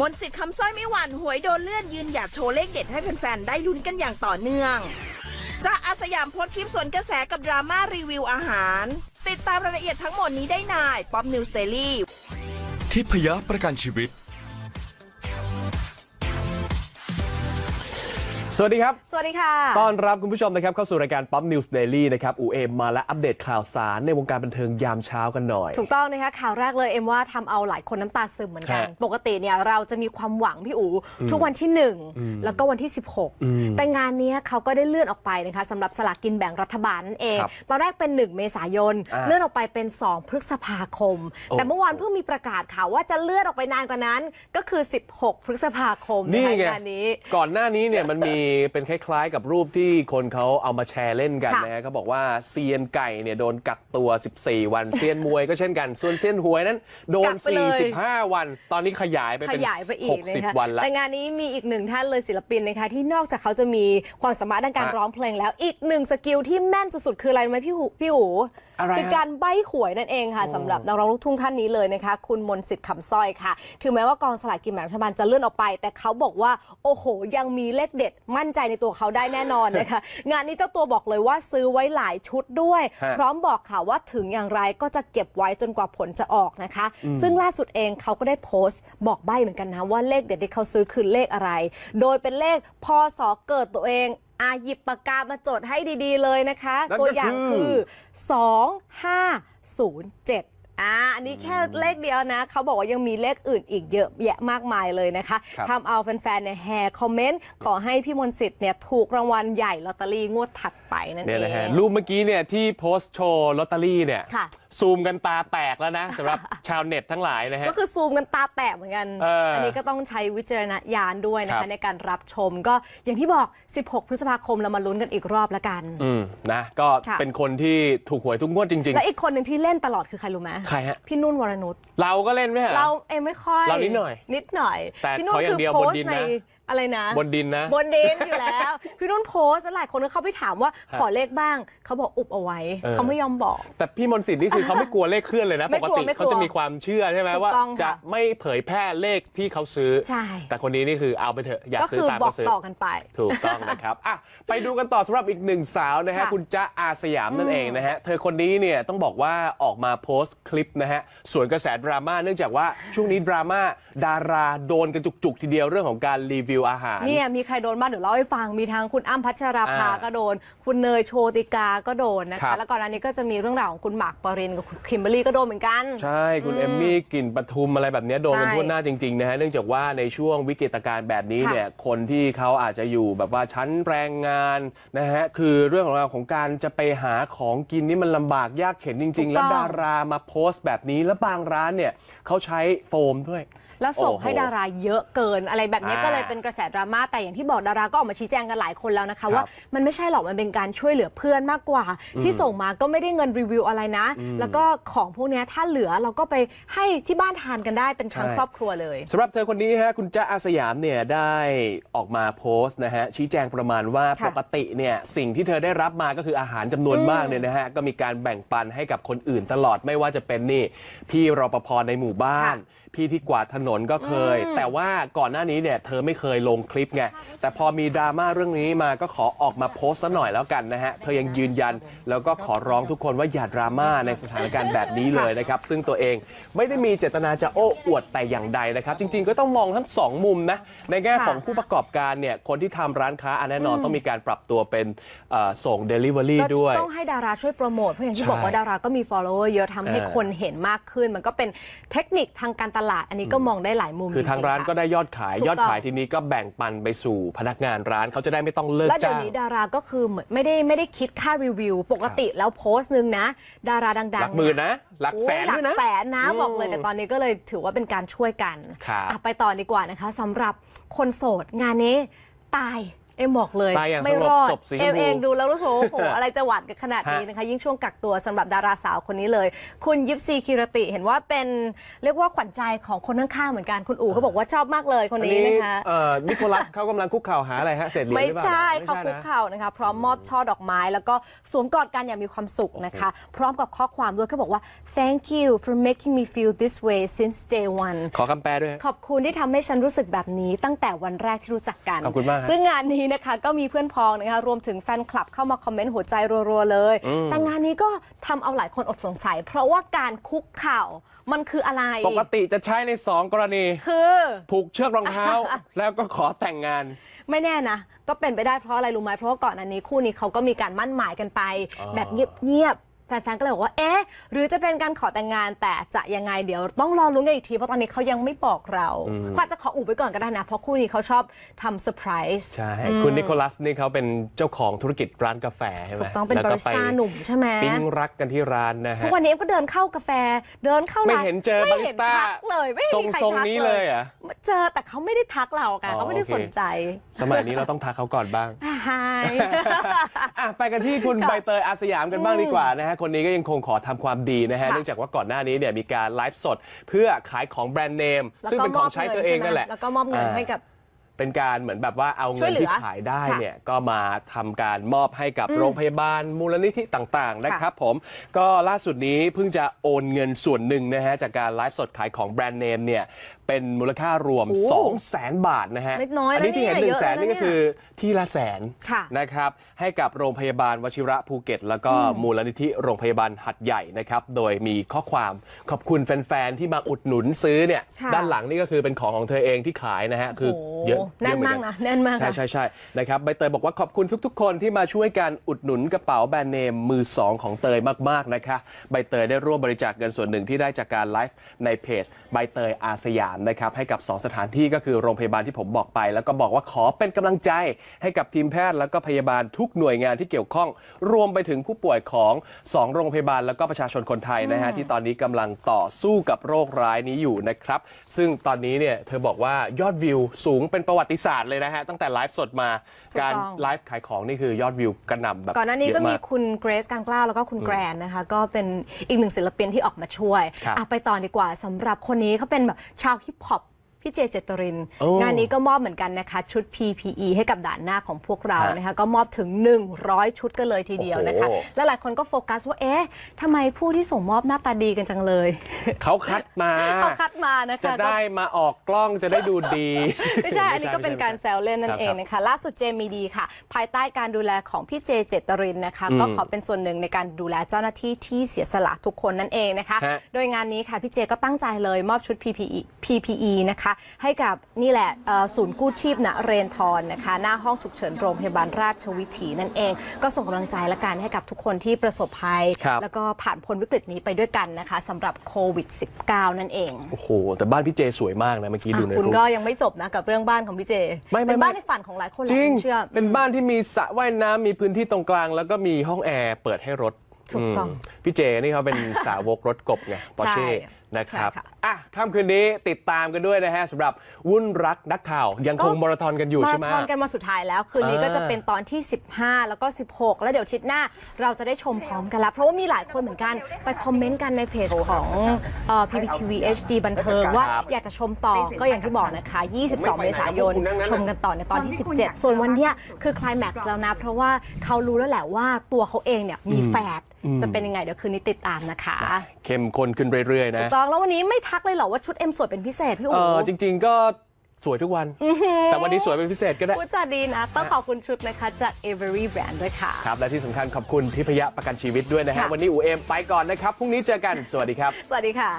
มนต์สิทธิ์คำสร้อยไม่หวั่นหวยโดนเลื่อนยืนหยัดโชว์เลขเด็ดให้แฟนๆ ได้ลุ้นกันอย่างต่อเนื่องจ้าอาสยามโพสต์คลิปสวนกระแสกับดราม่ารีวิวอาหาร ติดตามรายละเอียดทั้งหมดนี้ได้ในป๊อปนิวสเตอรี่ทิพยประกันชีวิต สวัสดีครับ สวัสดีค่ะ ต้อนรับคุณผู้ชมนะครับเข้าสู่รายการ Pop News Daily นะครับอูเอมมาและอัปเดตข่าวสารในวงการบันเทิงยามเช้ากันหน่อย ถูกต้องนะคะข่าวแรกเลยเอ็มว่าทำเอาหลายคนน้ำตาซึมเหมือนกัน ฮะปกติเนี่ยเราจะมีความหวังพี่อูทุกวันที่ 1 แล้วก็วันที่16 แต่งานเนี้ยเขาก็ได้เลื่อนออกไปนะคะสำหรับสลากกินแบ่งรัฐบาลนั่นเอง ครับตอนแรกเป็น 1 เมษายน อ่าเลื่อนออกไปเป็น 2 พฤษภาคม โอ้ แต่เมื่อวานเพิ่งมีประกาศข่าวว่าจะเลื่อนออกไปนานกว่านั้น ก็คือ 16 พฤษภาคมนี่นะคะไงงานนี้ ก่อนหน้านี้เนี่ยมันมีเป็นคล้ายๆ กับรูปที่คนเขาเอามาแชร์เล่นกันค่ะนะฮะเขาบอกว่าเซียนไก่เนี่ยโดนกักตัว 14 วัน เซียนมวยก็เช่นกัน ส่วนเซียนหวยนั้น โดน กักไปเลย 45 วัน ตอนนี้ขยายไปขเป็นยายไปอีกนะคะ60 วันแล้วแต่งานนี้มีอีกหนึ่งท่านเลยศิลปินนะคะ ที่นอกจากเขาจะมีความสามารถด้านการฮะ ร้องเพลงแล้ว อีกหนึ่งสกิลที่แม่นสุดๆ คืออะไรรู้ไหมพี่หูพี่หู อะไรคือฮะ การใบ้หวยนั่นเองค่ะสำหรับนักร้องลูกทุ่งท่านนี้เลยนะคะ คุณมนต์สิทธิ์คำสร้อยค่ะ ถึงแม้ว่ากองสลากกินแบ่งรัฐบาลจะเลื่อนออกไป แต่เขาบอกว่าโอ้โห ยังมีเลขเด็ดมั่นใจในตัวเขาได้แน่นอนนะคะ งานนี้เจ้าตัวบอกเลยว่าซื้อไว้หลายชุดด้วย ฮะ พร้อมบอกค่ะว่าถึงอย่างไรก็จะเก็บไว้จนกว่าผลจะออกนะคะ ซึ่งล่าสุดเองเขาก็ได้โพสต์บอกใบ้เหมือนกันนะว่าเลขเด็ดที่เขาซื้อคือเลขอะไร โดยเป็นเลขพศเกิดตัวเอง อาหยิบปากกามาจดให้ดี ๆ เลยนะคะ นั่นก็ตัวอย่างคือ คือ 2507 อ่าอันนี้แค่เลขเดียวนะ เขาบอกว่ายังมีเลขอื่นอีกเยอะแยะมากมายเลยนะคะครับ ทำเอาแฟนๆเนี่ยแห่คอมเมนต์ ขอให้พี่มนต์สิทธิ์เนี่ยถูกรางวัลใหญ่ลอตเตอรี่งวดถัดไปนั่นเนี่ยเอนะฮะง รูปเมื่อกี้เนี่ยที่โพสต์โชว์ลอตเตอรี่เนี่ย ค่ะ ซูมกันตาแตกแล้วนะสำหรับชาวเน็ตทั้งหลายนะฮะ ก็คือซูมกันตาแตกเหมือนกันเอออันนี้ก็ต้องใช้วิจารณญาณด้วยนะครัคะ บ ในการรับชมก็อย่างที่บอก 16 พฤษภาคมเรามาลุ้นกันอีกรอบแล้วกัน อืมนะก็ค่ะ เป็นคนที่ถูกหวยทุกงวดจริง และอีกคนหนึ่งที่เล่นตลอดคือใครรู้ไหม ๆใครฮะ พี่นุ่นวรนุชเราก็เล่นไหมฮะ เราเองไม่ค่อยเรานิดหน่อยนิดหน่อยแต่พี่นุ่ขออย่างคืเดียวโพบนสดินต์ในนะ อะไรนะ บนดินนะ บนดินอยู่แล้ว พี่นุ่นโพสต์แล้วหลายคนก็เข้าไปถามว่าขอเลขบ้าง เขาบอกอุบเอาไว้ เออ เขาไม่ยอมบอก แต่พี่มนต์สิทธิ์นี่คือเขาไม่กลัวเลขเคลื่อนเลยนะ ไม่ปกกลัวติไม่กลัวเขาจะมีความเชื่อใช่ไหมถูกว่าต้องค่ะจะไม่เผยแพร่เลขที่เขาซื้อ ใช่ แต่คนนี้นี่คือเอาไปเถอะอยากก็ซื้อคือตามบอก็กซื้อ ต่อกันไป ถูกต้องนะครับ อะ ไปดูกันต่อสำหรับอีกหนึ่งสาวนะฮะ ค่ะคุณจ๊ะอาสยามนั่นเองนะฮะ เธอคนนี้เนี่ยต้องบอกว่าออกมาโพสต์คลิปนะฮะ ส่วนกระแสดราม่าเนื่องจากว่าช่วงนี้ดราม่าดาราโดนกันจุกๆ ทีเดียวเรื่องของการรีวิวอาหาร เนี่ยมีใครโดนบ้างเดี๋ยวเล่าให้ฟังมีทั้งคุณอ้ำพัชราภาอ่าก็โดน คุณเนยโชติกาก็โดนนะครัคะ บ แล้วก่อนหน้านี้ก็จะมีเรื่องราวของคุณหมากปรินกับคุณคิมเบอรรี่ก็โดนเหมือนกัน ใช่ คุณเอมมี่กลิ่นปทุมอะไรแบบเนี้ยโดนกันใช่ทั่วหน้าจริงๆนะฮะเนื่องจากว่าในช่วงวิกฤตการณ์แบบนี้ค่ะเนี่ยคนที่เขาอาจจะอยู่แบบว่าชั้นแรงงานนะฮะคือเรื่องของเราวของการจะไปหาของกินนี่มันลำบากยากเข็นจริงๆแล้วดารามาโพสต์แบบนี้แล้วบางร้านเนี่ยเขาใช้โฟมด้วย แล้วส่งโอ้โหให้ดาราเยอะเกิน อะไรแบบนี้อ่าก็เลยเป็นกระแสดราม่าแต่อย่างที่บอกดาราก็ออกมาชี้แจงกันหลายคนแล้วนะคะครับว่ามันไม่ใช่หรอกมันเป็นการช่วยเหลือเพื่อนมากกว่า ที่ส่งมาก็ไม่ได้เงินรีวิวอะไรนะ แล้วก็ของพวกเนี้ยถ้าเหลือเราก็ไปให้ที่บ้านทานกันได้เป็นทั้งใช่ครอบครัวเลยสำหรับเธอคนนี้ฮะคุณจ๊ะอาสยามเนี่ยได้ออกมาโพสต์นะฮะชี้แจงประมาณว่าค่ะปกติเนี่ยสิ่งที่เธอได้รับมาก็คืออาหารจำนวนมากเนี่ยนะฮะก็มีการแบ่งปันให้กับคนอื่นตลอดไม่ว่าจะเป็นนี่พี่รปภในหมู่บ้าน พี่ที่กวาดถนนก็เคย แต่ว่าก่อนหน้านี้เนี่ยเธอไม่เคยลงคลิปไงแต่พอมีดราม่าเรื่องนี้มาก็ขอออกมาโพสต์ซะหน่อยแล้วกันนะฮะเธอยังยืนยันแล้วก็ขอร้องทุกคนว่าอย่าดราม่าในสถานการณ์แบบนี้เลยนะครับซึ่งตัวเองไม่ได้มีเจตนาจะโอ้อวดแต่อย่างใดนะครับ จริง ๆ ก็ต้องมองทั้งสองมุมนะในแง่ค่ะของผู้ประกอบการเนี่ยคนที่ทำร้านค้าอันแน่นอนต้องมีการปรับตัวเป็นเอ่อส่ง Delivery ก็ด้วยต้องให้ดาราช่วยโปรโมทเพราะอย่างที่ใช่บอกว่าดาราก็มี follower เยอะทำให้เออคนเห็นมากขึ้น มันก็เป็นเทคนิคทางการตลาดอันนี้ก็มองได้หลายมุมคือทางจๆร้านค่ะก็ได้ยอดขายถูกต้องยอดขายทีนี้ก็แบ่งปันไปสู่พนักงานร้านเขาจะได้ไม่ต้องเลิกแล้วเดี๋ยจ้าวงนี้ดาราก็คือเหมือนไม่ได้ไม่ได้คิดค่ารีวิว ปกติแล้วโพสต์นึงนะ ดาราดังๆหลักหมื่นนะ หลักโอ้ยแสนด้วยหนะลักแสนนะอืมบอกเลยแต่ตอนนี้ก็เลยถือว่าเป็นการช่วยกันครับอะไปต่อดีกว่านะคะสำหรับคนโสดงานนี้ตาย เอ็มบอกเลยตายอย่างไม่สงบรอดศพสีชมพู เอ็มเองดูแล้วรู้สึกว่าโอ้โห อะไรจะหวานกันขนาดนี้ฮะนะคะ ยิ่งช่วงกักตัวสำหรับดาราสาวคนนี้เลย คุณยิปซีคิรติเห็นว่าเป็นเรียกว่าขวัญใจของคนข้างๆเหมือนกันคุณอู๋เขาบอกว่าชอบมากเลยคนนี้นะคะ เอ่อนิโคลัสเขากำลังคุกเข่าหาอะไรฮะเศษเหรียญไม่หรือเปล่าใช่ไม่เขาคุกนะ เข่านะคะ พร้อมมอบช่อดอกไม้ แล้วก็สวมกอดกันอย่างมีความสุขนะคะ พร้อมกับข้อความด้วยเขาบอกว่า thank you for making me feel this way since day one ขอคำแปลด้วยฮะ ขอบคุณที่ทำให้ฉันรู้สึกแบบนี้ตั้งแต่วันแรกที่รู้จักกัน ขอบคุณมากครับ ซึ่งงานนี้นะคะก็มีเพื่อนพ้องนะคะรวมถึงแฟนคลับเข้ามาคอมเมนต์หัวใจรัวๆเลยแต่งานนี้ก็ทำเอาหลายคนอดสงสัย เพราะว่าการคุกเข่ามันคืออะไร ปกติจะใช้ใน 2 กรณี คือผูกเชือกรองเท้า แล้วก็ขอแต่งงาน ไม่แน่นะ ก็เป็นไปได้เพราะอะไรรู้ไหมเพราะว่าก่อนอันนี้คู่นี้เขาก็มีการมั่นหมายกันไปอ๋อแบบเงียบๆ แฟนๆ ก็เลยบอกว่า เอ๊ะ หรือจะเป็นการขอแต่งงานแต่จะยังไงเดี๋ยวต้องรอลุ้นกันอีกที เพราะตอนนี้เขายังไม่บอกเราก็อาจจะขออุบไว้ก่อนก็ได้นะ เพราะคู่นี้เขาชอบทำเซอร์ไพรส์ใช่ คุณนิโคลัสนี่เขาเป็นเจ้าของธุรกิจร้านกาแฟใช่ไหมถูกต้องเป็นแล้วบาก็ริสต้าหนุ่มใช่ไหมปิ๊งรักกันที่ร้านนะทุฮะกวันนี้เอ็มก็เดินเข้ากาแฟ เดินเข้าไม่ร้านเห็นเจอบาริสต้าไม่เห็นทักเลยไม่ทรงมีใครทรงทักนี้เลเลยยเหรอ เจอแต่เขาไม่ได้ทักเรากันอ๋อเขาไม่ได้โอเค สนใจสมัยนี้เราต้องทักเขาก่อนบ้างฮาย อะไปกันที่คุณใบเตยอาสยามกันบ้างดีกว่านะฮะ คนนี้ก็ยังคงขอทำความดีนะฮะ ค่ะ เนื่องจากว่าก่อนหน้านี้เนี่ยมีการไลฟ์สดเพื่อขายของแบรนด์เนม ซึ่งเป็นของใช้ตัวเองนั่นแหละ แล้วก็มอบเงินอ่าให้กับ เป็นการเหมือนแบบว่าเอาช่เงิวยนเหลือที่ขายได้ค่ะเนี่ยก็มาทำการมอบให้กับโรงพยาบาลมูลนิธิต่างๆนะครับผมก็ล่าสุดนี้เพิ่งจะโอนเงินส่วนหนึ่งนะฮะจากการไลฟ์สดขายของแบรนด์เนมเนี่ย เป็นมูลค่ารวม โอ้2 0 0แสนบาทนะฮะไม่น้อยนะอันี้ที่เห็น เนี่ย1นึ่งแสนเยอะนะนี่ก็คือที่ละแสนค่ะ นะครับให้กับโรงพยาบาลวชิระภูเก็ต แล้วก็มูลนิธิโรงพยาบาลหัดใหญ่นะครับ โดยมีข้อความขอบคุณแฟนๆ ที่มาอุดหนุนซื้อเนี่ยค่ะด้านหลังนี่ก็คือเป็นของของเธอเองที่ขายนะฮะคือโอ้โหเยอะแน่นเยอะเหอมากนะแน่นมากนะใช่ใช่ใช่นะครับใบเตยบอกว่าขอบคุณทุกๆ คนที่มาช่วยกันอุดหนุนกระเป๋าแบรนด์เนมมือสองของเตยมาก ๆ นะคะ ใบเตยได้ร่วมบริจาคเงินส่วนหนึ่งที่ได้จากการไลฟ์ในเพจใบเตยอาสยามนะครับให้กับสองสถานที่ก็คือโรงพยาบาลที่ผมบอกไป แล้วก็บอกว่าขอเป็นกำลังใจให้กับทีมแพทย์แล้วก็พยาบาลทุกหน่วยงานที่เกี่ยวข้อง รวมไปถึงผู้ป่วยของสองโรงพยาบาลแล้วก็ประชาชนคนไทยนะฮะที่ตอนนี้กำลังต่อสู้กับโรคร้ายนี้อยู่นะครับ ซึ่งตอนนี้เนี่ยเธอบอกว่ายอดวิวสูงเป็นประวัติศาสตร์เลยนะฮะตั้งแต่ไลฟ์สดมาถูกต้องการไลฟ์ขายของนี่คือยอดวิวกระหน่ำแบบก่อนหน้านี้เยก็อะมีมากคุณเกรซการกล้าวแล้วก็คุณแกรนนะคะก็เป็นอีกหนึ่งศิลปินที่ออกมาช่วยครับอะไปต่อดีกว่าสำหรับคนนี้เขาเป็นแบบชาวฮิปฮอป พี่เจเจตริน โอ้งานนี้ก็มอบเหมือนกันนะคะ ชุด PPE ให้กับด่านหน้าของพวกเราฮะนะคะก็มอบถึง 100 ชุดกันเลยทีเดียวนะคะ โอ้โห และหลายคนก็โฟกัสว่าเอ๊ะทำไมผู้ที่ส่งมอบหน้าตาดีกันจังเลยเขาคัดมา เขาคัดมานะคะจะได้มาออกกล้องจะได้ดูดี ไม่ใช่ อันนี้ก็เป็นการแซวเล่นนั่ครันบเองนะคะ ล่าสุดเจมีดีค่ะ ภายใต้การดูแลของพี่เจเจตรินนะคะ ก็ขอเป็นส่วนหนึ่งในการดูแลเจ้าหน้าที่ที่เสียสละทุกคนนั่นเองนะคะ ฮะ โดยงานนี้ค่ะ พี่เจก็ตั้งใจเลยมอบชุด PPE PPE นะคะให้กับนี่แหละเอ่อศูนย์กู้ชีพณเรนทรนะคะ หน้าห้องฉุกเฉินโรงพยาบาลราชวิถีนั่นเอง ก็ส่งกำลังใจและกันให้กับทุกคนที่ประสบภัยครับแล้วก็ผ่านพ้นวิกฤตนี้ไปด้วยกันนะคะสำหรับโควิด -19 นั่นเอง โอ้โห แต่บ้านพี่เจสวยมากนะเมื่อกี้ดูในอะคุณรูปก็ยังไม่จบนะกับเรื่องบ้านของพี่เจไม่ไม่เป็นบ้านไม่ในฝันของหลายคนแหจละริงผมเชื่อเป็นบ้านที่มีสระว่ายน้ำมีพื้นที่ตรงกลาง แล้วก็มีห้องแอร์เปิดให้รถถูกต้องมพี่เจนี่เขาเป็นสาวกรถกบไงปอร์ใช่เช่ นะครับใช่ค่ะอะค่ำคืนนี้ติดตามกันด้วยนะฮะสำหรับวุ่นรักนักข่าว ยังคงมาราธอนกันอยู่มาใช่ราไหมธอนกันมาสุดท้ายแล้ว คืนนี้อ่าก็จะเป็นตอนที่ 15 แล้วก็ 16 แล้วเดี๋ยวอาทิศหน้าเราจะได้ชมพร้อมกันแล้วเพราะว่ามีหลายคนเหมือนกันไปคอมเมนต์กันในเพจของเอ่อ PPTV HD บันเทิงว่าอยากจะชมต่อก็อย่างที่บอกนะคะ 22 เมษายนชมกันต่อในตอนที่ 17 ส่วนวันเนี้ยคือคลายแม็กซ์แล้วนะ เพราะว่าเขารู้แล้วแหละว่าตัวเขาเองเนี่ยมีแฝดจะเป็นยังไงเดี๋ยวคืนนี้ติดตามนะคะเข้มข้นขึ้นเรื่อยๆถูนะกต้องแล้ววันนี้ไม่ทักเลยเหรอว่าชุดเอ็มสวยเป็นพิเศษพี่เออู๋อจริง ๆ ก็สวยทุกวัน แต่วันนี้สวยเป็นพิเศษก็ได้พูดจาดีนะ ต้องขอบคุณชุดนะคะจาก Avery Brand ด้วยค่ะ ครับ และที่สำคัญขอบคุณทิพยะประกันชีวิตด้วยนะฮะค่ะวันนี้อูเอมไปก่อนนะครับ พรุ่งนี้เจอกัน สวัสดีครับ สวัสดีค่ะ